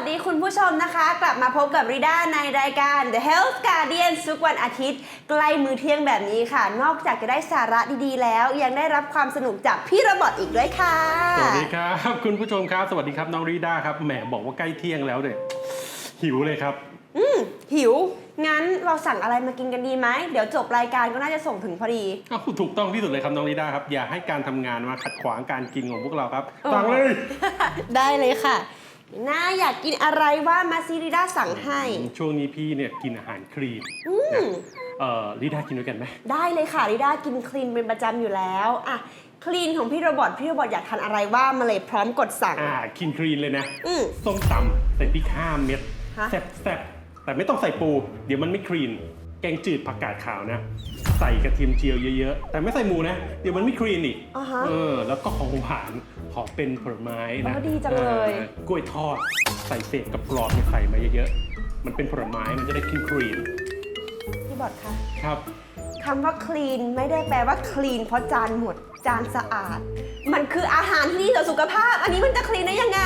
วัสดีคุณผู้ชมนะคะ กลับมาพบกับริด้าในรายการ The Health Guardian ทุกวันอาทิตย์ ใกล้มือเที่ยงแบบนี้ค่ะ นอกจากจะได้สาระดีๆ แล้ว ยังได้รับความสนุกจากพี่ระบอดอีกด้วยค่ะ สวัสดีครับ คุณผู้ชมครับ สวัสดีครับน้องรีด้าครับแหมบอกว่าใกล้เที่ยงแล้วเนี่ยหิวเลยครับหิวงั้นเราสั่งอะไรมากินกันดีไหม เดี๋ยวจบรายการก็น่าจะส่งถึงพอดีอ้าวถูกต้องที่สุดเลยครับน้องรีด้าครับ อย่าให้การทำงานมาขัดขวางการกินของพวกเราครับโอ้สั่งเลย ได้เลยค่ะ น่าอยากกินอะไรว่ามาซิริด้าสั่งให้ ช่วงนี้พี่เนี่ยกินอาหารคลีนอืมเอ่อรีด้ากินด้วยกันไหมได้เลยค่ะริด้ากินคลีนเป็นประจำอยู่แล้วอะคลีนของพี่โรบอทพี่โรบอทอยากทานอะไรว่ามาเลยพร้อมกดสั่ง อ่ากินคลีนเลยนะอืมส้มตำใส่พริกห้าเม็ดฮะ แซ่บๆแต่ไม่ต้องใส่ปู เดี๋ยวมันไม่คลีน แกงจืดผักกาดขาวนะ ใส่กระเทียมเจียวเยอะๆ แต่ไม่ใส่หมูนะ เดี๋ยวมันไม่คลีนอีกอ่าฮะ เออแล้วก็ของหวาน ขอเป็นผลไม้นะอ๋อดีจังเลยออกล้วยทอดใส่เศษกับกรอบใส่มาเยอะๆ มันเป็นผลไม้มันจะได้คลีนคลีนพี่บอทคะครับ คำว่าคลีนไม่ได้แปลว่าคลีนเพราะจานหมดจานสะอาด มันคืออาหารที่ดีต่อสุขภาพ อันนี้มันจะคลีนได้ยังไง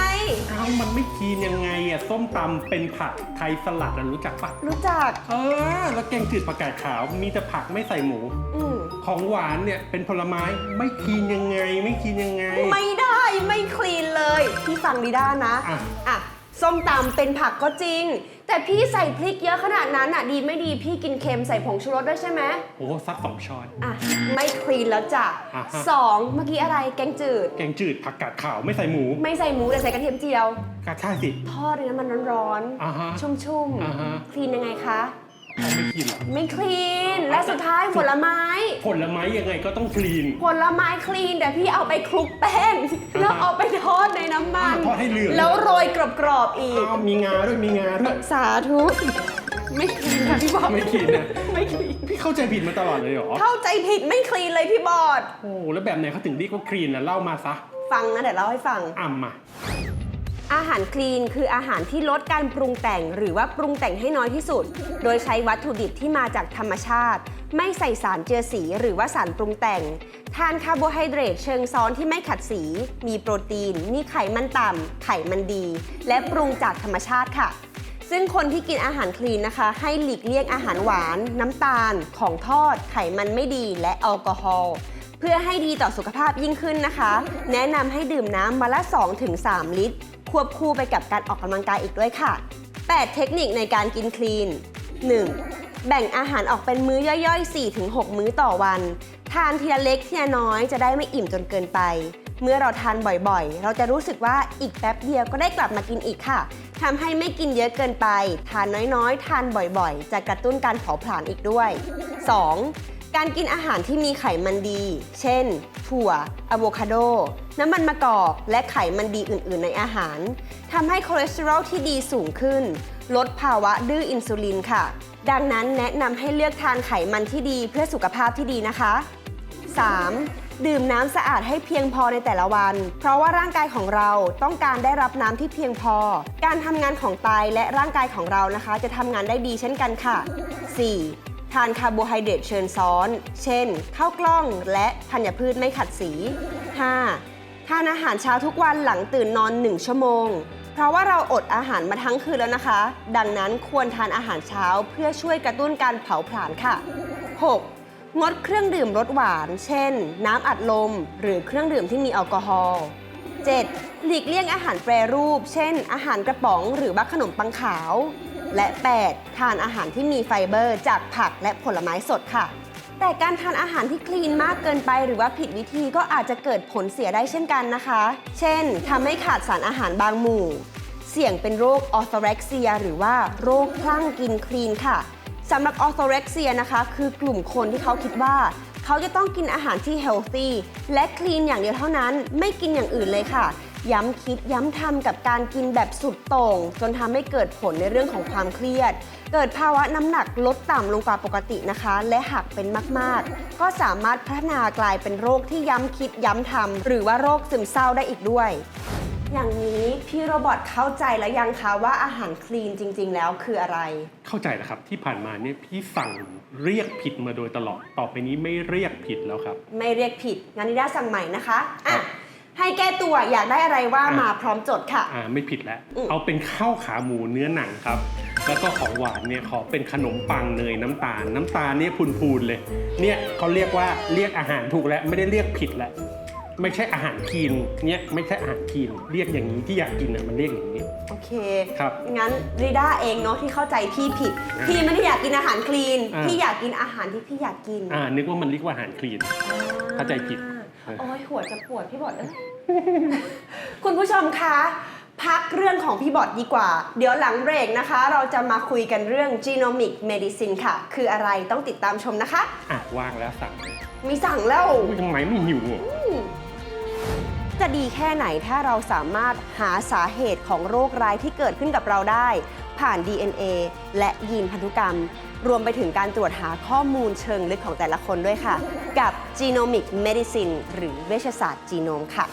เอ้ามันไม่คลีนยังไงอะส้มตำเป็นผักไทยสลัดอะรู้จักปะรู้จัก เออ แล้วแกงจืดผักกาดขาวมีแต่ผักไม่ใส่หมู อืม ของหวานเนี่ยเป็นผลไม้ไม่คลีนยังไง ไม่คลีนยังไง ไม่ได้ไม่คลีนเลย พี่ฟังดีด้านะอะ อะส้มตำเป็นผักก็จริง แต่พี่ใส่พริกเยอะขนาดนั้นอะดีไม่ดีพี่กินเค็มใส่ผงชูรสด้วยใช่ไหมโอ้สักสองช้อน อะไม่คลีนแล้วจ้ะอ่าฮะ สองเมื่อกี้อะไรแกงจืด แกงจืดผักกาดขาวไม่ใส่หมูไม่ใส่หมูแต่ใส่กระเทียมเจียว กาช่าสิ ทอดในน้ำมันร้อนอ่าฮะๆชุ่มอ่าฮะ ๆคลีนยังไงคะเอา ไม่คลีนเหรอไม่คลีน และสุดท้ายผลไม้ ผลไม้ยังไงก็ต้องคลีน ผลไม้คลีนแต่พี่เอาไปคลุกแป้งแล้วเอาไปทอดในน้ำมัน ทอดให้เหลือง แล้วโรยกรอบๆอีก อ้าวมีงาด้วยมีงาด้วยสาธุ ไม่คลีนค่ะพี่บอดไม่คลีนนะไม่คลีน พี่เข้าใจผิดมาตลอดเลยเหรอเข้าใจผิดไม่คลีนเลยพี่บอด โอ้แล้วแบบไหนเขาถึงเรียกว่าคลีนนะเล่ามาซะ ฟังนะเดี๋ยวเล่าให้ฟัง อ่ำมา อาหารคลีนคืออาหารที่ลดการปรุงแต่งหรือว่าปรุงแต่งให้น้อยที่สุด โดยใช้วัตถุดิบที่มาจากธรรมชาติ ไม่ใส่สารเจือสีหรือว่าสารปรุงแต่ง ทานคาร์โบไฮเดรตเชิงซ้อนที่ไม่ขัดสี มีโปรตีน มีไขมันต่ำไขมันดี และปรุงจากธรรมชาติค่ะ ซึ่งคนที่กินอาหารคลีนนะคะ ให้หลีกเลี่ยงอาหารหวาน น้ำตาล ของทอด ไขมันไม่ดี และแอลกอฮอล์เพื่อให้ดีต่อสุขภาพยิ่งขึ้นนะคะ แนะนำให้ดื่มน้ำวันละ 2-3 ลิตร ควบคู่ไปกับการออกกำลังกายอีกด้วยค่ะ 8 เทคนิคในการกินคลีน 1. แบ่งอาหารออกเป็นมื้อย่อยๆ 4-6 มื้อต่อวัน ทานทีละเล็กทีละน้อยจะได้ไม่อิ่มจนเกินไป เมื่อเราทานบ่อยๆ เราจะรู้สึกว่าอีกแป๊บเดียวก็ได้กลับมากินอีกค่ะทำให้ไม่กินเยอะเกินไป ทานน้อยๆ ทานบ่อยๆ จะกระตุ้นการเผาผลาญอีกด้วย 2. การกินอาหารที่มีไขมันดี เช่น ถั่วอะโวคาโด น้ำมันมะกอก และไขมันดีอื่น ๆ ในอาหาร ทำให้คอเลสเตอรอลที่ดีสูงขึ้น ลดภาวะดื้ออินซูลินค่ะ ดังนั้นแนะนำให้เลือกทานไขมันที่ดีเพื่อสุขภาพที่ดีนะคะ 3. ดื่มน้ำสะอาดให้เพียงพอในแต่ละวัน เพราะว่าร่างกายของเราต้องการได้รับน้ำที่เพียงพอ การทำงานของไตและร่างกายของเรานะคะ จะทำงานได้ดีเช่นกันค่ะ 4. ทานคาร์โบไฮเดรตเชิญซ้อน เช่น ข้าวกล้องและธัญพืชไม่ขัดสี 5. ทานอาหารเช้าทุกวันหลังตื่นนอน 1 ชั่วโมง เพราะว่าเราอดอาหารมาทั้งคืนแล้วนะคะ ดังนั้นควรทานอาหารเช้าเพื่อช่วยกระตุ้นการเผาผลาญค่ะ 6. งดเครื่องดื่มรสหวาน เช่น น้ำอัดลม หรือเครื่องดื่มที่มีแอลกอฮอล์ 7. หลีกเลี่ยงอาหารแปรรูป เช่น อาหารกระป๋องหรือว่าขนมปังขาว และ 8. ทานอาหารที่มีไฟเบอร์ จากผักและผลไม้สดค่ะ แต่การทานอาหารที่คลีนมากเกินไปหรือว่าผิดวิธีก็อาจจะเกิดผลเสียได้เช่นกันนะคะ เช่นทำให้ขาดสารอาหารบางหมู่ เสี่ยงเป็นโรคออ t โ r เร็กเซีย หรือว่าโรคคลั่งกินคลีนค่ะสำหรับออ t โ r เร็กเซียนะคะ คือกลุ่มคนที่เขาคิดว่า เขาจะต้องกินอาหารที่เฮล t ี y และคลีนอย่างเดียวเท่านั้น ไม่กินอย่างอื่นเลยค่ะ ย้ำคิดย้ำทำกับการกินแบบสุดโต่ง จนทำให้เกิดผลในเรื่องของความเครียด เกิดภาวะน้ำหนักลดต่ำลงกว่าปกตินะคะ และหากเป็นมากๆ ก็สามารถพัฒนากลายเป็นโรคที่ย้ำคิดย้ำทำหรือว่าโรคซึมเศร้าได้อีกด้วย อย่างนี้พี่โรบอทเข้าใจแล้วยังคะว่าอาหารคลีนจริง ๆ แล้วคืออะไร เข้าใจแล้วครับที่ผ่านมาเนี่ยพี่สั่งเรียกผิดมาโดยตลอด ต่อไปนี้ไม่เรียกผิดแล้วครับ ไม่เรียกผิดงั้นนิด้าสั่งใหม่นะคะครัอะบ ให้แก้ตัวอยากได้อะไรว่าอะมาพร้อมจดค่ะ อ่าไม่ผิดแล้วอืมเอาเป็นข้าวขาหมูเนื้อหนังครับ แล้วก็ของหวานเนี่ยขอเป็นขนมปังเนยน้ำตาล น้ำตาลเนี่ยพูนๆเลย เนี่ยเขาเรียกว่าเรียกอาหารถูกแล้ว ไม่ได้เรียกผิดแล้ว ไม่ใช่อาหารคีนเนี่ยไม่ใช่อาหารคีนเรียกอย่างนี้ที่อยากกินอะมันเรียกอย่างนี้ โอเค ครับ งั้นริด้าเองเนาะที่เข้าใจพี่ผิดอะพี่ไม่ได้อยากกินอาหารคลีน อะพี่อยากกินอาหารที่พี่อยากกิน อ่านึกว่ามันเรียกว่าอาหารคลีนเข้าใจผิด โอ้ยหัวจะปวดพี่บอดเอ้ยคุณผู้ชมคะ พักเรื่องของพี่บอดดีกว่า เดี๋ยวหลังเบรกนะคะ เราจะมาคุยกันเรื่อง genomic medicine ค่ะ คืออะไรต้องติดตามชมนะคะ อะว่างแล้วสั่งมีสั่งแล้วอุ๊ยทำไมไม่หิวอะจะดีแค่ไหนถ้าเราสามารถหาสาเหตุของโรคร้ายที่เกิดขึ้นกับเราได้ ผ่าน DNA และยีนพันธุกรรม รวมไปถึงการตรวจหาข้อมูลเชิงลึกของแต่ละคนด้วยค่ะ กับ Genomic Medicine หรือเวชศาสตร์จีโนมค่ะ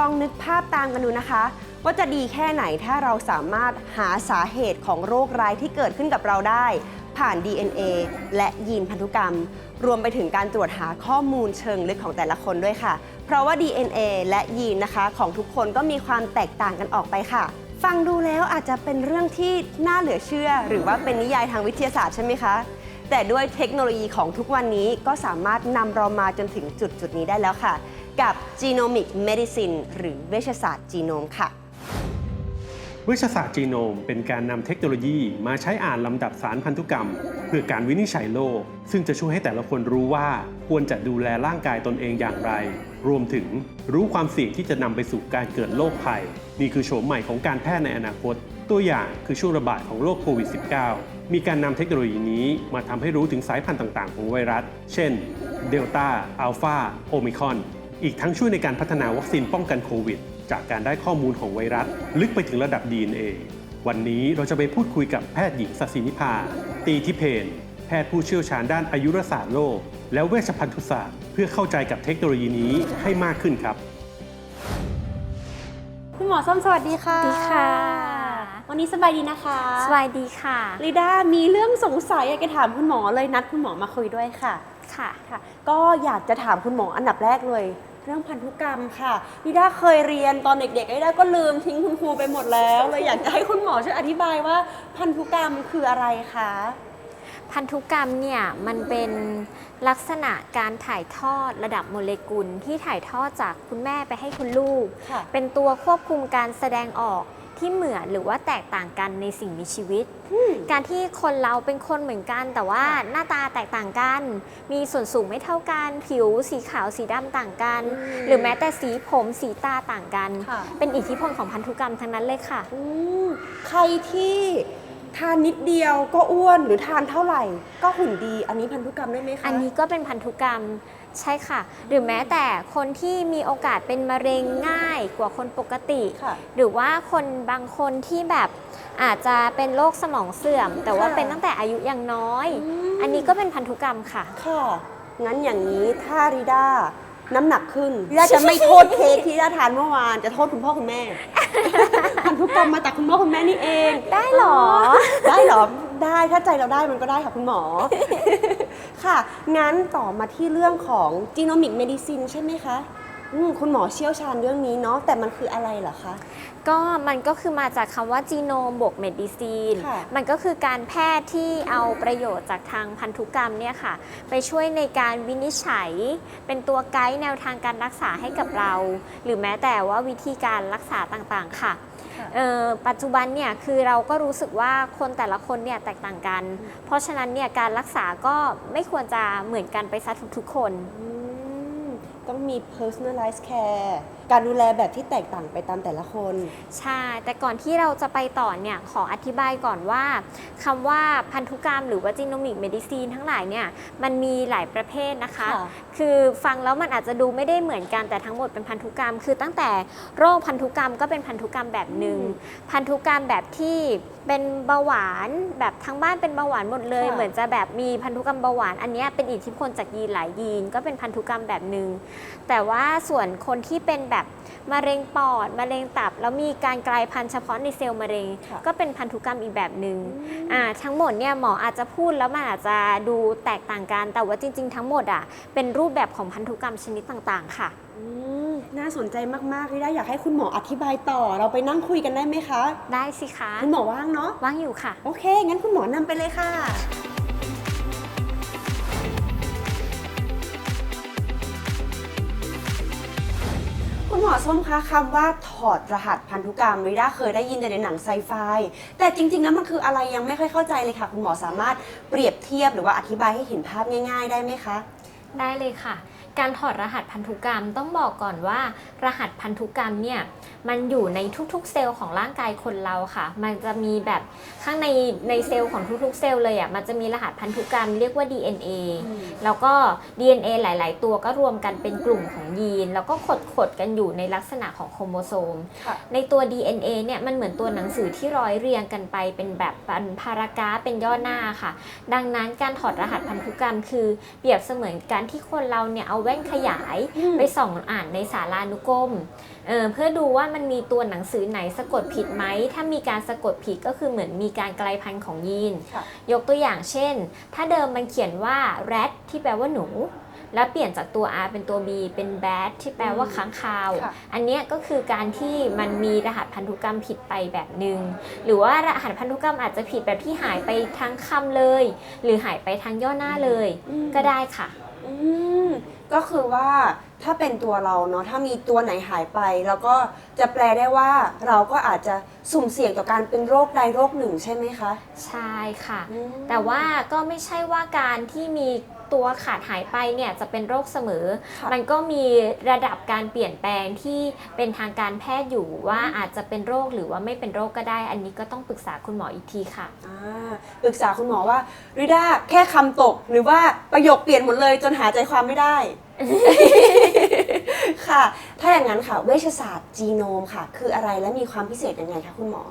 ลองนึกภาพตามกันดูนะคะ ว่าจะดีแค่ไหนถ้าเราสามารถหาสาเหตุของโรคร้ายที่เกิดขึ้นกับเราได้ ผ่าน DNA และยีนพันธุกรรม รวมไปถึงการตรวจหาข้อมูลเชิงลึกของแต่ละคนด้วยค่ะ เพราะว่า DNA และยีนนะคะ ของทุกคนก็มีความแตกต่างกันออกไปค่ะ ฟังดูแล้วอาจจะเป็นเรื่องที่น่าเหลือเชื่อ หรือว่าเป็นนิยายทางวิทยาศาสตร์ใช่ไหมคะแต่ด้วยเทคโนโลยีของทุกวันนี้ก็สามารถนำเรามาจนถึงจุดจุดนี้ได้แล้วค่ะ กับ Genomic Medicine หรือเวชศาสตร์จีโนมค่ะ เวชศาสตร์จีโนมเป็นการนำเทคโนโลยีมาใช้อ่านลำดับสารพันธุกรรม เพื่อการวินิจฉัยโรคซึ่งจะช่วยให้แต่ละคนรู้ว่าควรจะดูแลร่างกายตนเองอย่างไร รวมถึงรู้ความเสี่ยงที่จะนำไปสู่การเกิดโรคภัย นี่คือโฉมใหม่ของการแพทย์ในอนาคต ตัวอย่างคือช่วงระบาดของโรคโควิด -19 มีการนำเทคโนโลยีนี้มาทำให้รู้ถึงสายพันธุ์ต่าง ๆ ของไวรัส เช่น เดลต้า อัลฟา โอมิคอน อีกทั้งช่วยในการพัฒนาวัคซีนป้องกันโควิด จากการได้ข้อมูลของไวรัส ลึกไปถึงระดับ DNA วันนี้เราจะไปพูดคุยกับแพทย์หญิงศศินิพา ตีทิเพน แพทย์ผู้เชี่ยวชาญด้านอายุรศาสตร์โลก และเวชภัณฑ์ศาสตร์ เพื่อเข้าใจกับเทคโนโลยีนี้ให้มากขึ้นครับ คุณหมอส้มสวัสดีค่ะ สวัสดีค่ะ วันนี้สบายดีนะคะสวัสดีค่ะ ลิด้ามีเรื่องสงสัยอยากจะถามคุณหมอเลยนัดคุณหมอมาคุยด้วยค่ะ ค่ะ ค่ะ ก็อยากจะถามคุณหมออันดับแรกเลย เรื่องพันธุกรรมค่ะลิด้าเคยเรียนตอนเด็กๆลิด้าก็ลืมทิ้งคุณครูไปหมดแล้วเลยอยากจะให้คุณหมอช่วยอธิบายว่าพันธุกรรมคืออะไรคะพันธุกรรมเนี่ยมันเป็นลักษณะการถ่ายทอดระดับโมเลกุลที่ถ่ายทอดจากคุณแม่ไปให้คุณลูกค่ะเป็นตัวควบคุมการแสดงออก ที่เหมือนหรือว่าแตกต่างกันในสิ่งมีชีวิต การที่คนเราเป็นคนเหมือนกัน แต่ว่าหน้าตาแตกต่างกัน มีส่วนสูงไม่เท่ากัน ผิวสีขาวสีดำต่างกันอืมหรือแม้แต่สีผมสีตาต่างกันค่ะเป็นอิทธิพลของพันธุกรรมทั้งนั้นเลยค่ะอืมใครที่ทานนิดเดียวก็อ้วนหรือทานเท่าไหร่ ก็หุ่นดีอันนี้พันธุกรรมได้ไหมคะ อันนี้ก็เป็นพันธุกรรม ใช่ค่ะ หรือแม้แต่คนที่มีโอกาสเป็นมะเร็งง่ายกว่าคนปกติ ค่ะหรือว่าคนบางคนที่แบบอาจจะเป็นโรคสมองเสื่อม แต่ว่าค่ะ เป็นตั้งแต่อายุยังน้อยอืมอันนี้ก็เป็นพันธุกรรมค่ะ ค่ะ งั้นอย่างนี้ถ้าริด้าน้ำหนักขึ้นริด้าจะไม่โทษเค้กที่ริด้าทานเมื่อวานจะโทษคุณพ่อคุณแม่ พันธุกรรมมาจากคุณพ่อคุณแม่นี่เองได้เหรอ ได้เหรอ ได้ถ้าใจเราได้มันก็ได้ค่ะคุณหมอ ค่ะ งั้นต่อมาที่เรื่องของ genomic medicine ใช่ไหมคะอืมคุณหมอเชี่ยวชาญเรื่องนี้เนาะแต่มันคืออะไรเหรอคะ ก็มันก็คือมาจากคำว่าจีโนมบวกเมดิซีน ค่ะ มันก็คือการแพทย์ที่เอาประโยชน์จากทางพันธุกรรมเนี่ยค่ะ ไปช่วยในการวินิจฉัย เป็นตัวไกด์แนวทางการรักษาให้กับเรา หรือแม้แต่ว่าวิธีการรักษาต่างๆ ค่ะค่ะเอ่อ ปัจจุบันเนี่ยคือเราก็รู้สึกว่าคนแต่ละคนเนี่ยแตกต่างกัน เพราะฉะนั้นเนี่ยการรักษาก็ไม่ควรจะเหมือนกันไปซะทุกๆคนอืม ต้องมี personalized care การดูแลแบบที่แตกต่างไปตามแต่ละคน ใช่ แต่ก่อนที่เราจะไปต่อเนี่ย ขออธิบายก่อนว่าคำว่าพันธุกรรมหรือว่าจีโนมิกเมดิซีนทั้งหลายเนี่ย มันมีหลายประเภทนะคะ ค่ะคือฟังแล้วมันอาจจะดูไม่ได้เหมือนกันแต่ทั้งหมดเป็นพันธุกรรม คือตั้งแต่โรคพันธุกรรมก็เป็นพันธุกรรมแบบหนึ่งพันธุกรรมแบบที่เป็นเบาหวานแบบทั้งบ้านเป็นเบาหวานหมดเลย ค่ะ เหมือนจะแบบมีพันธุกรรมเบาหวาน อันเนี้ยเป็นอิทธิพลจากยีนหลายยีนก็เป็นพันธุกรรมแบบหนึ่งแต่ว่าส่วนคนที่เป็นแบบมะเร็งปอดมะเร็งตับ แล้วมีการกลายพันธุ์เฉพาะในเซลล์มะเร็ง ค่ะ ก็เป็นพันธุกรรมอีกแบบหนึ่งอ่าทั้งหมดเนี่ยหมออาจจะพูดแล้วมันอาจจะดูแตกต่างกันแต่ว่าจริง ๆ ทั้งหมดอะเป็นรูปแบบของพันธุกรรมชนิดต่างๆ ค่ะ อืม น่าสนใจมากๆเลยได้อยากให้คุณหมออธิบายต่อ เราไปนั่งคุยกันได้ไหมคะ ได้สิคะคุณหมอว่างเนาะ ว่างอยู่ค่ะ โอเค งั้นคุณหมอนำไปเลยค่ะ คุณหมอส้มคะคำว่าถอดรหัสพันธุกรรมริด้าเคยได้ยินแต่ในหนังไซไฟ แต่จริงๆแล้วมันคืออะไรยังไม่ค่อยเข้าใจเลยค่ะ คุณหมอสามารถเปรียบเทียบหรือว่าอธิบายให้เห็นภาพง่าย ๆ ได้ไหมคะ ได้เลยค่ะ การถอดรหัสพันธุกรรมต้องบอกก่อนว่า รหัสพันธุกรรมเนี่ยมันอยู่ในทุกๆ เซลล์ของร่างกายคนเราค่ะ มันจะมีแบบข้างในในเซลล์ของทุกๆ เซลล์เลยอะมันจะมีรหัสพันธุกรรมเรียกว่า DNA แล้วก็ DNA หลาย ๆ ตัวก็รวมกันเป็นกลุ่มของยีน แล้วก็ขดขดๆกันอยู่ในลักษณะของโครโมโซมค่ะในตัว DNA เนี่ยมันเหมือนตัวหนังสือที่ร้อยเรียงกันไปเป็นแบบเป็นพารากราฟเป็นย่อหน้าค่ะ ดังนั้นการถอดรหัสพันธุกรรมคือเปรียบเสมือนการที่คนเราเนี่ยเอาแว่นขยายอืมไปส่องอ่านในสารานุกรมเออเพื่อดูว่ามันมีตัวหนังสือไหนสะกดผิดไหม ถ้ามีการสะกดผิดก็คือเหมือนมีการกลายพันธุ์ของยีนค่ะยกตัวอย่างเช่น ถ้าเดิมมันเขียนว่า rat ที่แปลว่าหนูแล้วเปลี่ยนจากตัว r เป็นตัว b เป็น bat ที่แปลว่าค้างคาวค่ะอันเนี้ยก็คือการที่มันมีรหัสพันธุกรรมผิดไปแบบหนึ่งหรือว่ารหัสพันธุกรรมอาจจะผิดแบบที่หายไปทั้งคำเลย หรือหายไปทั้งย่อหน้าเลยอืมก็ได้ค่ะอืม ก็คือว่าถ้าเป็นตัวเราเนาะถ้ามีตัวไหนหายไปเราก็จะแปลได้ว่าเราก็อาจจะสุ่มเสี่ยงต่อการเป็นโรคใดโรคหนึ่งใช่ไหมคะ ใช่ค่ะอืมแต่ว่าก็ไม่ใช่ว่าการที่มี ตัวขาดหายไปเนี่ยจะเป็นโรคเสมอค่ะมันก็มีระดับการเปลี่ยนแปลงที่เป็นทางการแพทย์อยู่ว่าอาจจะเป็นโรคหรือว่าไม่เป็นโรคก็ได้ อันนี้ก็ต้องปรึกษาคุณหมออีกทีค่ะอ่าปรึกษาคุณหมอว่าริด้าแค่คำตกหรือว่าประโยคเปลี่ยนหมดเลยจนหาใจความไม่ได้ค่ะ ถ้าอย่างนั้นค่ะ เวชศาสตร์จีโนมค่ะ คืออะไรและมีความพิเศษยังไงคะคุณหมอ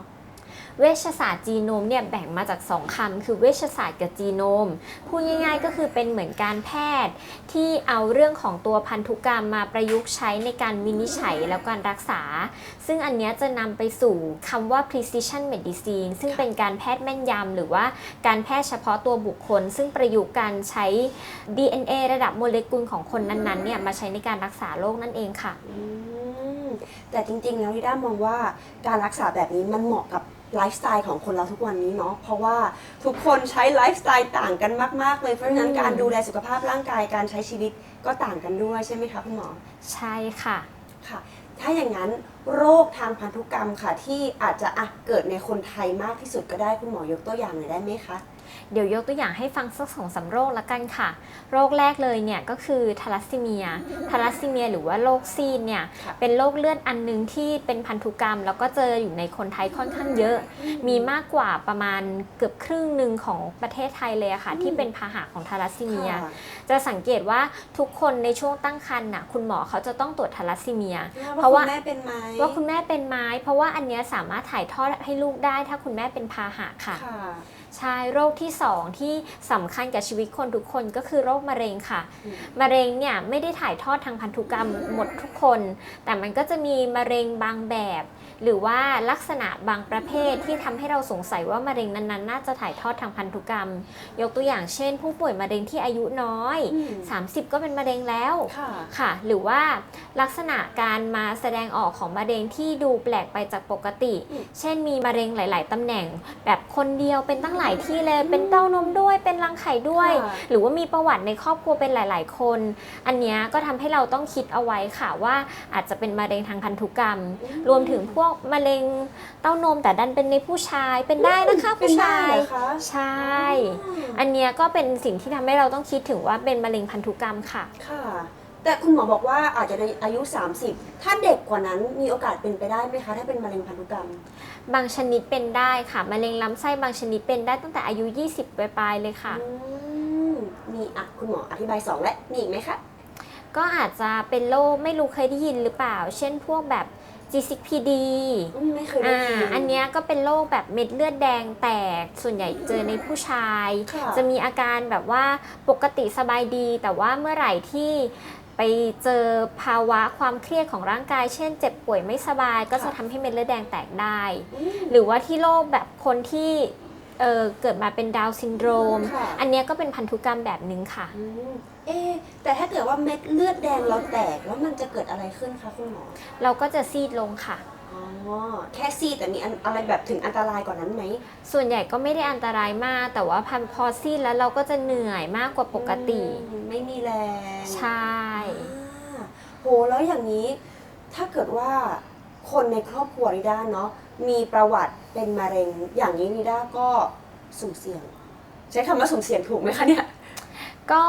เวชศาสตร์จีโนมเนี่ยแบ่งมาจาก 2คำคือเวชศาสตร์กับจีโนม พูดง่ายๆก็คือเป็นเหมือนการแพทย์ ที่เอาเรื่องของตัวพันธุกรรมมาประยุกต์ใช้ในการวินิจฉัยแล้วการรักษา ซึ่งอันเนี้ยจะนำไปสู่คำว่า precision medicine ซึ่งเป็นการแพทย์แม่นยำหรือว่าการแพทย์เฉพาะตัวบุคคล ซึ่งประยุกต์การใช้ DNA ระดับโมเลกุลของคนนั้นๆเนี่ยมาใช้ในการรักษาโรคนั่นเองค่ะแต่จริงๆแล้วริด้ามองว่าการรักษาแบบนี้มันเหมาะกับ ไลฟ์สไตล์ของคนเราทุกวันนี้เนาะเพราะว่าทุกคนใช้ไลฟ์สไตล์ต่างกันมาก ๆ เลยเพราะฉะนั้นอืมการดูแลสุขภาพร่างกายการใช้ชีวิตก็ต่างกันด้วยใช่ไหมคะคุณหมอใช่ค่ะค่ะ ถ้าอย่างนั้นโรคทางพันธุกรรมค่ะ ที่อาจจะอะเกิดในคนไทยมากที่สุดก็ได้คุณหมอยกตัวอย่างหน่อยได้ไหมคะ เดี๋ยวยกตัวอย่างให้ฟังสักสองสามโรคละกันค่ะ โรคแรกเลยเนี่ยก็คือทาลัสซีเมียทาลัสซีเมียหรือว่าโรคซีดเนี่ยค่ะเป็นโรคเลือดอันหนึงที่เป็นพันธุกรรม แล้วก็เจออยู่ในคนไทยค่อนข้างเยอะ มีมากกว่าประมาณเกือบครึ่งหนึ่งของประเทศไทยเลยอะค่ะ ที่เป็นพาหะของทาลัสซีเมียค่ะจะสังเกตว่าทุกคนในช่วงตั้งครรภ์น่ะคุณหมอเขาจะต้องตรวจทาลัสซีเมีย เพเพราะราะว่าว่าแม่เป็นไหมว่าคุณแม่เป็นไม้เพราะว่าอันเนี้ยสามารถถ่ายทอดให้ลูกได้ถ้าคุณแม่เป็นพาหะค่ะค่ะ ใช่โรคที่ 2 ที่สำคัญกับชีวิตคนทุกคนก็คือโรคมะเร็งค่ะอืมมะเร็งเนี่ยไม่ได้ถ่ายทอดทางพันธุกรรมหมดทุกคน แต่มันก็จะมีมะเร็งบางแบบ หรือว่าลักษณะบางประเภทที่ทำให้เราสงสัยว่ามะเร็งนั้นๆ น่าจะถ่ายทอดทางพันธุกรรม ยกตัวอย่างเช่น ผู้ป่วยมะเร็งที่อายุน้อยอืม30 ก็เป็นมะเร็งแล้วค่ะค่ะ หรือว่าลักษณะการมาแสดงออกของมะเร็งที่ดูแปลกไปจากปกติอืมเช่นมีมะเร็งหลาย ๆตำแหน่ง แบบคนเดียวเป็นตั้งหลายที่เลยเป็นเต้านมด้วยเป็นรังไข่ด้วยค่ะหรือว่ามีประวัติในครอบครัวเป็นหลาย ๆ คน อันเนี้ยก็ทำให้เราต้องคิดเอาไว้ค่ะว่าอาจจะเป็นมะเร็งทางพันธุกรรม รวมถึงพวกมะเร็งเต้านมแต่ดันเป็นในผู้ชายเป็นได้นะคะเป็นผู้ได้ชายเหรอคะใช่อันเนี้ยก็เป็นสิ่งที่ทำให้เราต้องคิดถึงว่าเป็นมะเร็งพันธุกรรมค่ะ ค่ะ แต่คุณหมอบอกว่าอาจจะในอายุ 30 ถ้าเด็กกว่านั้นมีโอกาสเป็นไปได้ไหมคะ ถ้าเป็นมะเร็งพันธุกรรม บางชนิดเป็นได้ค่ะมะเร็งลำไส้บางชนิดเป็นได้ตั้งแต่อายุ 20ปลายๆเลยค่ะ อืมมีอะคุณหมออธิบายสองและมีอีกไหมคะ ก็อาจจะเป็นโรคไม่รู้เคยได้ยินหรือเปล่า เช่นพวกแบบ G6PD อืมไม่เคยได้อ่ายิน อันเนี้ยก็เป็นโรคแบบเม็ดเลือดแดงแตก ส่วนใหญ่เจอในผู้ชาย ค่ะ จะมีอาการแบบว่าปกติสบายดี แต่ว่าเมื่อไหร่ที่ไปเจอภาวะความเครียดของร่างกาย เช่นเจ็บป่วยไม่สบาย ก็จะทำให้เม็ดเลือดแดงแตกได้ อืม หรือว่าที่โรคแบบคนที่เอ่อเกิดมาเป็นดาวน์ซินโดรม ค่ะ อันเนี้ยก็เป็นพันธุกรรมแบบหนึ่งค่ะ อืม เอ๊ะแต่ถ้าเกิดว่าเม็ดเลือดแดงเราแตกแล้วมันจะเกิดอะไรขึ้นคะคุณหมอ เราก็จะซีดลงค่ะ อ๋อ แค่ซีดแต่มีอันอะไรแบบถึงอันตรายกว่านั้นไหม ส่วนใหญ่ก็ไม่ได้อันตรายมาก แต่ว่าพันพอซีดแล้วเราก็จะเหนื่อยมากกว่าปกติ อืมไม่มีแรงใช่ อ่าโหแล้วอย่างนี้ ถ้าเกิดว่าคนในครอบครัวนิด้าเนาะมีประวัติเป็นมะเร็ง อย่างนี้นิด้าก็สุ่มเสี่ยง ใช้คำว่าสุ่มเสี่ยงถูกไหมคะเนี่ย ก็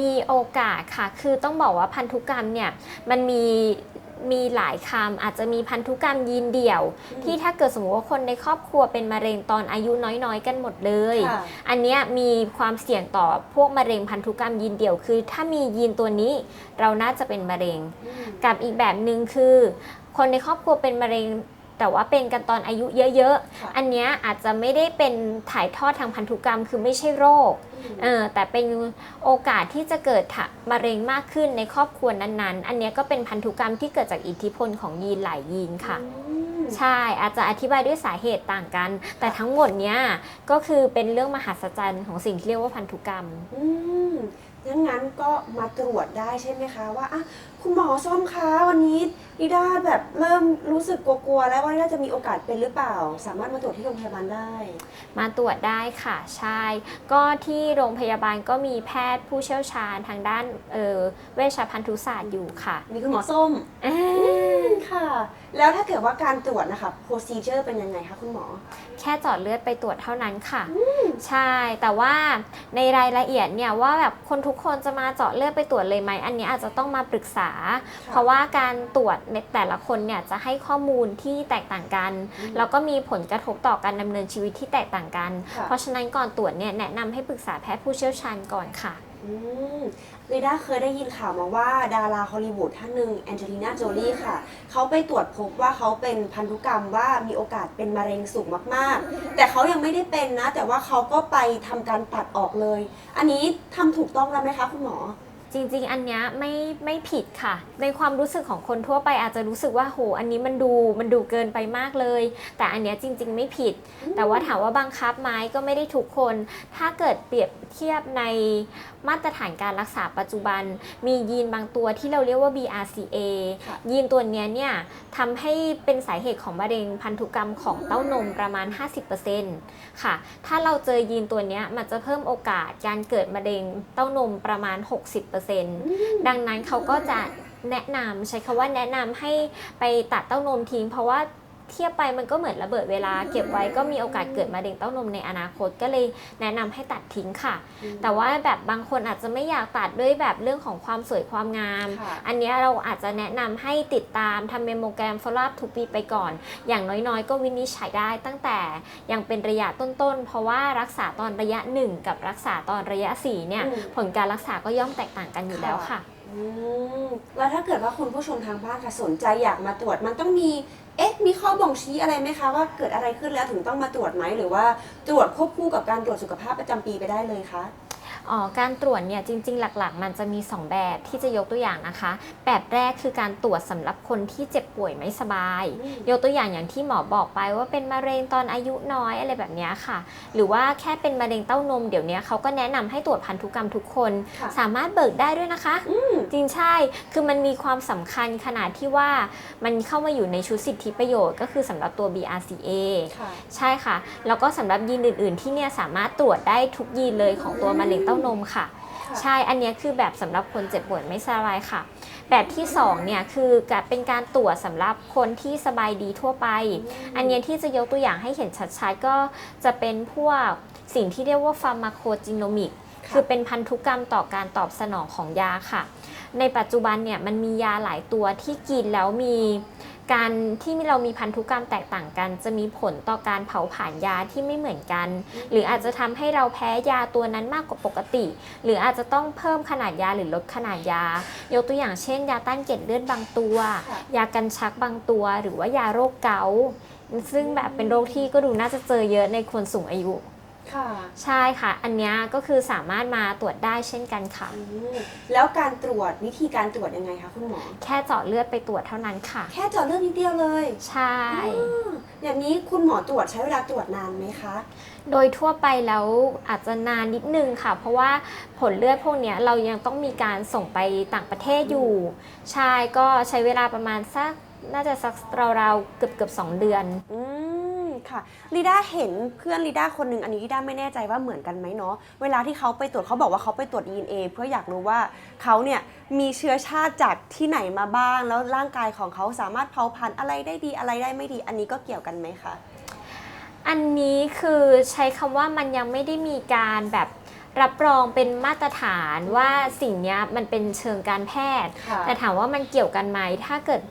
มีโอกาสค่ะ คือต้องบอกว่าพันธุกรรมเนี่ยมันมีมีหลายคำอาจจะมีพันธุกรรมยีนเดี่ยวอืมที่ถ้าเกิดสมมติว่าคนในครอบครัวเป็นมะเร็งตอนอายุน้อยๆ กันหมดเลยค่ะอันเนี้ยมีความเสี่ยงต่อพวกมะเร็งพันธุกรรมยีนเดี่ยว คือ ถ้ามียีนตัวนี้เราน่าจะเป็นมะเร็งอืมกับอีกแบบหนึ่งคือ คนในครอบครัวเป็นมะเร็ง แต่ว่าเป็นกันตอนอายุเยอะค่ะๆ อันเนี้ยอาจจะไม่ได้เป็นถ่ายทอดทางพันธุกรรม คือไม่ใช่โรคเออแต่เป็นโอกาสที่จะเกิดถะมะเร็งมากขึ้นในครอบครัวนั้นๆ อันเนี้ยก็เป็นพันธุกรรมที่เกิดจากอิทธิพลของยีนหลายยีนค่ะอืมใช่อาจจะอธิบายด้วยสาเหตุต่างกัน แต่ทั้งหมดเนี้ยก็คือเป็นเรื่องมหัศจรรย์ของสิ่งที่เรียกว่าพันธุกรรมอืม งั้นงั้นก็มาตรวจได้ใช่ไหมคะว่าอะคุณหมอส้มคะวันนี้นิด้าแบบเริ่มรู้สึกกลัวๆแล้วว่านิด้าจะมีโอกาสเป็นหรือเปล่า สามารถมาตรวจที่โรงพยาบาลได้ มาตรวจได้ค่ะใช่ ก็ที่โรงพยาบาลก็มีแพทย์ผู้เชี่ยวชาญทางด้านเออเวชพันธุศาสตร์อยู่ค่ะ มีคุณหมอส้ม อ่า ค่ะ แล้วถ้าเกิดว่าการตรวจนะคะ procedure เป็นยังไงคะคุณหมอ แค่เจอดเลือดไปตรวจเท่านั้นค่ะ ใช่ แต่ว่าในรายละเอียดเนี่ยว่าแบบคนทุกคนจะมาเจาะเลือดไปตรวจเลยไหมอันนี้อาจจะต้องมาปรึกษา เพราะว่าการตรวจในแต่ละคนเนี่ยจะให้ข้อมูลที่แตกต่างกันอืมแล้วก็มีผลกระทบต่อการดำเนินชีวิตที่แตกต่างกัน ค่ะ เพราะฉะนั้นก่อนตรวจเนี่ยแนะนำให้ปรึกษาแพทย์ผู้เชี่ยวชาญก่อนค่ะ อืมนิด้าเคยได้ยินข่าวมาว่าดาราฮอลลีวูดท่านหนึ่งแองเจลิน่าโจลี่ค่ะ เขาไปตรวจพบว่าเขาเป็นพันธุกรรมว่ามีโอกาสเป็นมะเร็งสูงมากๆ แต่เขายังไม่ได้เป็นนะ แต่ว่าเขาก็ไปทำการตัดออกเลย อันนี้ทำถูกต้องแล้วไหมคะคุณหมอ จริงๆ อันเนี้ยไม่ไม่ผิดค่ะ ในความรู้สึกของคนทั่วไปอาจจะรู้สึกว่าโหอันนี้มันดูมันดูเกินไปมากเลย แต่อันเนี้ยจริง ๆ ไม่ผิด แต่ว่าถามว่าบังคับไหมก็ไม่ได้ทุกคน ถ้าเกิดเปรียบเทียบในมาตรฐานการรักษาปัจจุบัน มียีนบางตัวที่เราเรียกว่า BRCA ค่ะยีนตัวเนี้ยเนี่ยทำให้เป็นสาเหตุของมะเร็งพันธุกรรมของเต้านมประมาณ 50%ค่ะ ถ้าเราเจอยีนตัวเนี้ยมันจะเพิ่มโอกาสการเกิดมะเร็งเต้านมประมาณ 60%ดังนั้นเขาก็จะแนะนำใช้คำว่าแนะนำให้ไปตัดเต้านมทิ้งเพราะว่า เทียบไปมันก็เหมือนระเบิดเวลา เก็บไว้ก็มีโอกาสเกิดมะเร็งเต้านมในอนาคตก็เลยแนะนำให้ตัดทิ้งค่ะ แต่ว่าแบบบางคนอาจจะไม่อยากตัดด้วยแบบเรื่องของความสวยความงามค่ะอันเนี้ยเราอาจจะแนะนำให้ติดตามทำเมโมแกรม follow up ทุกปีไปก่อน อย่างน้อยๆ ก็วินิจฉัยได้ตั้งแต่ยังเป็นระยะต้นๆ เพราะว่ารักษาตอนระยะ 1 กับรักษาตอนระยะ4เนี่ยอืมผลการรักษาก็ย่อมแตกต่างกันอยู่แล้วค่ะอืมแล้วถ้าเกิดว่าคุณผู้ชมทางบ้านค่ะสนใจอยากมาตรวจมันต้องมี เอ๊ะ มีข้อบ่งชี้อะไรไหมคะว่าเกิดอะไรขึ้นแล้วถึงต้องมาตรวจไหมหรือว่าตรวจควบคู่กับการตรวจสุขภาพประจำปีไปได้เลยคะ อ๋อการตรวจเนี่ยจริง ๆ หลักๆ มันจะมี 2 แบบที่จะยกตัวอย่างนะคะ แบบแรกคือการตรวจสำหรับคนที่เจ็บป่วยไม่สบาย ยกตัวอย่างอย่างที่หมอบอกไปว่าเป็นมะเร็งตอนอายุน้อยอะไรแบบเนี้ยค่ะ หรือว่าแค่เป็นมะเร็งเต้านมเดี๋ยวนี้เขาก็แนะนำให้ตรวจพันธุกรรมทุกคนค่ะสามารถเบิกได้ด้วยนะคะ จริงใช่คือมันมีความสำคัญขนาดที่ว่ามันเข้ามาอยู่ในชุดสิทธิประโยชน์ก็คือสำหรับตัว BRCA ค่ะใช่ค่ะ แล้วก็สำหรับยีนอื่น ๆ ที่เนี่ยสามารถตรวจได้ทุกยีนเลยของตัวมะเร็งเต้านมค่ะค่ะ ใช่ อันเนี้ยคือแบบสำหรับคนเจ็บป่วยไม่สบายค่ะ แบบที่2เนี่ยคือการเป็นการตรวจสำหรับคนที่สบายดีทั่วไป อันเนี้ยที่จะยกตัวอย่างให้เห็นชัดๆก็จะเป็นพวกสิ่งที่เรียกว่าฟาร์มาโคจิโนมิกคือเป็นพันธุกรรมต่อการตอบสนองของยาค่ะ ในปัจจุบันเนี่ยมันมียาหลายตัวที่กินแล้วมี การที่เรามีพันธุกรรมแตกต่างกัน จะมีผลต่อการเผาผลาญยาที่ไม่เหมือนกัน หรืออาจจะทำให้เราแพ้ยาตัวนั้นมากกว่าปกติ หรืออาจจะต้องเพิ่มขนาดยาหรือลดขนาดยา ยกตัวอย่างเช่น ยาต้านเกล็ดเลือดบางตัวค่ะยากันชักบางตัว หรือว่ายาโรคเกาต์ซึ่งแบบเป็นโรคที่ก็ดูน่าจะเจอเยอะในคนสูงอายุ ค่ะใช่ค่ะ อันเนี้ยก็คือสามารถมาตรวจได้เช่นกันค่ะ อืมแล้วการตรวจวิธีการตรวจยังไงคะคุณหมอ แค่เจาะเลือดไปตรวจเท่านั้นค่ะ แค่เจาะเลือดนิดเดียวเลยใช่อย่างนี้คุณหมอตรวจใช้เวลาตรวจนานไหมคะ โดยทั่วไปแล้วอาจจะนานนิดนึงค่ะ เพราะว่าผลเลือดพวกเนี้ยเรายังต้องมีการส่งไปต่างประเทศอยู่ ใช่ก็ใช้เวลาประมาณสักน่าจะสักราวๆเกือบเกือบๆสองเดือน อืม ค่ะลีด้าเห็นเพื่อนลีด้าคนหนึ่งอันนี้ลีด้าไม่แน่ใจว่าเหมือนกันไหมเนาะเวลาที่เขาไปตรวจเขาบอกว่าเขาไปตรวจ DNA เพื่ออยากรู้ว่าเขาเนี่ยมีเชื้อชาติจากที่ไหนมาบ้าง แล้วร่างกายของเขาสามารถเผาผลาญอะไรได้ดีอะไรได้ไม่ดี อันนี้ก็เกี่ยวกันไหมคะอันนี้คือใช้คำว่ามันยังไม่ได้มีการแบบ รับรองเป็นมาตรฐานว่าสิ่งเนี้ยมันเป็นเชิงการแพทย์ค่ะแต่ถามว่ามันเกี่ยวกันไหมถ้าเกิด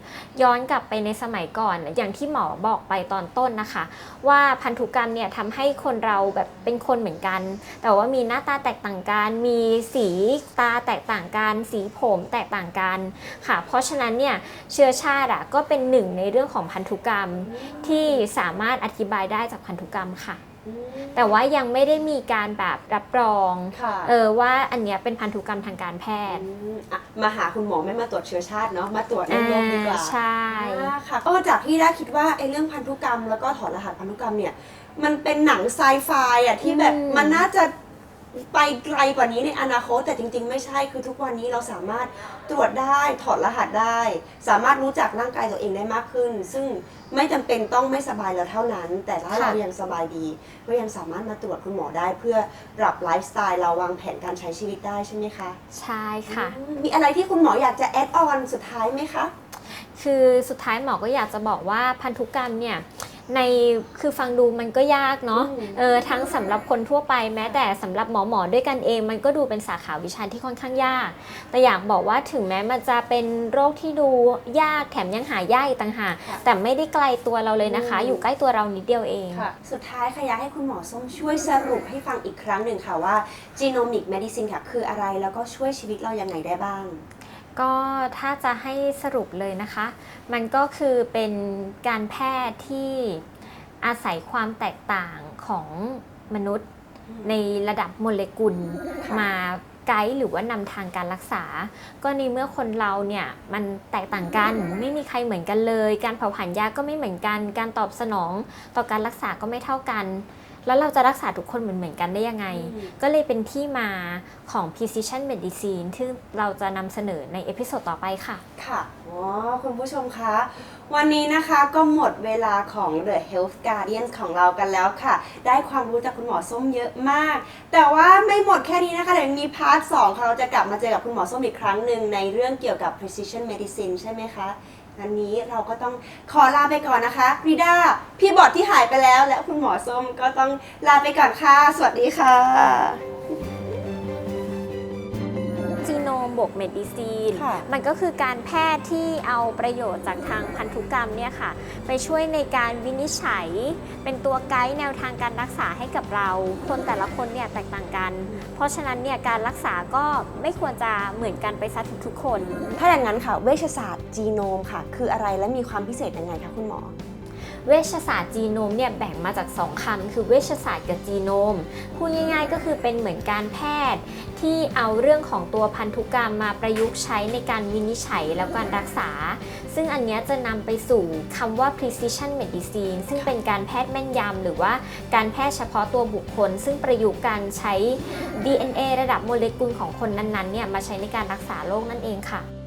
ย้อนกลับไปในสมัยก่อน อย่างที่หมอบอกไปตอนต้นนะคะ ว่าพันธุกรรมเนี่ยทำให้คนเราแบบเป็นคนเหมือนกัน แต่ว่ามีหน้าตาแตกต่างกัน มีสีตาแตกต่างกัน สีผมแตกต่างกันค่ะ เพราะฉะนั้นเนี่ยเชื้อชาติอะก็เป็นหนึ่งในเรื่องของพันธุกรรมที่สามารถอธิบายได้จากพันธุกรรมค่ะ แต่ว่ายังไม่ได้มีการแบบรับรองค่ะเออว่าอันเนี้ยเป็นพันธุกรรมทางการแพทย์มอะมาหาคุณหมอไม่มาตรวจเชื้อชาติเนาะมาตรวจเรื่องโรคดีกว่าใช่อ่าค่ะก็จากที่ได้คิดว่าไอ้เรื่องพันธุกรรม แล้วก็ถอดรหัสพันธุกรรมเนี่ยมันเป็นหนังไซไฟอะที่แบบอืมมันน่าจะไปไกลกว่านี้ในอนาคตแต่จริง ๆ ไม่ใช่คือทุกวันนี้เราสามารถ ตรวจได้ถอดรหัสได้ สามารถรู้จักร่างกายตัวเองได้มากขึ้น ซึ่งไม่จำเป็นต้องไม่สบายแล้วเท่านั้น แต่ถ้าเรายังสบายดี ก็ยังสามารถมาตรวจคุณหมอได้ เพื่อปรับไลฟ์สไตล์เราวางแผนการใช้ชีวิตได้ใช่ไหมคะใช่ค่ะอืมมีอะไรที่คุณหมออยากจะแอดออนสุดท้ายไหมคะคือสุดท้ายหมอก็อยากจะบอกว่าพันธุกรรมเนี่ย ในคือฟังดูมันก็ยากเนาะอืมเออทั้งสำหรับคนทั่วไปแม้แต่สำหรับหมอหมอด้วยกันเอง มันก็ดูเป็นสาขาวิชาที่ค่อนข้างยาก แต่อยากบอกว่าถึงแม้มันจะเป็นโรคที่ดูยากแถมยังหายากอีกต่างหากค่ะแต่ไม่ได้ไกลตัวเราเลยนะคะอืมอยู่ใกล้ตัวเรานิดเดียวเองค่ะสุดท้ายค่ะอยากให้คุณหมอส้มช่วยสรุปให้ฟังอีกครั้งหนึ่งค่ะว่า Genomic Medicine ค่ะคืออะไรแล้วก็ช่วยชีวิตเรายังไงได้บ้าง ก็ถ้าจะให้สรุปเลยนะคะ มันก็คือเป็นการแพทย์ที่อาศัยความแตกต่างของมนุษย์ในระดับโมเลกุลค่ะมาไกด์หรือว่านำทางการรักษา ก็ในเมื่อคนเราเนี่ยมันแตกต่างกัน ไม่มีใครเหมือนกันเลย การเผาผลาญยาก็ไม่เหมือนกัน การตอบสนองต่อการรักษาก็ไม่เท่ากัน แล้วเราจะรักษาทุกคนเหมือนเหมือนๆกันได้ยังไงอืมก็เลยเป็นที่มาของ precision medicine ที่เราจะนำเสนอในเอพิโซดต่อไปค่ะ ค่ะอ๋อคุณผู้ชมคะ วันนี้นะคะก็หมดเวลาของ The Health Guardian ของเรากันแล้วค่ะ ได้ความรู้จากคุณหมอส้มเยอะมาก แต่ว่าไม่หมดแค่นี้นะคะเดี๋ยวมีพาร์ท2ค่ะเราจะกลับมาเจอกับคุณหมอส้มอีกครั้งหนึ่งในเรื่องเกี่ยวกับ precision medicine ใช่ไหมคะ อันนี้เราก็ต้องขอลาไปก่อนนะคะรีด้าพี่บอดที่หายไปแล้ว และคุณหมอส้มก็ต้องลาไปก่อนค่ะ สวัสดีค่ะ บวกเมดิซีน ค่ะ มันก็คือการแพทย์ที่เอาประโยชน์จากทางพันธุกรรมเนี่ยค่ะ ไปช่วยในการวินิจฉัย เป็นตัวไกด์แนวทางการรักษาให้กับเรา คนแต่ละคนเนี่ยแตกต่างกัน เพราะฉะนั้นเนี่ยการรักษาก็ไม่ควรจะเหมือนกันไปซะทุกๆคน ถ้าอย่างนั้นค่ะ เวชศาสตร์จีโนมค่ะ คืออะไรและมีความพิเศษยังไงคะคุณหมอ เวชศาสตร์จีโนมเนี่ยแบ่งมาจาก 2คำคือเวชศาสตร์กับจีโนมพูดง่ายๆ ก็คือเป็นเหมือนการแพทย์ ที่เอาเรื่องของตัวพันธุกรรมมาประยุกต์ใช้ในการวินิจฉัยแล้วการรักษา ซึ่งอันเนี้ยจะนำไปสู่คำว่า precision medicine ซึ่งเป็นการแพทย์แม่นยำหรือว่าการแพทย์เฉพาะตัวบุคคล ซึ่งประยุกต์การใช้ DNA ระดับโมเลกุลของคนนั้นๆเนี่ยมาใช้ในการรักษาโรคนั่นเองค่ะ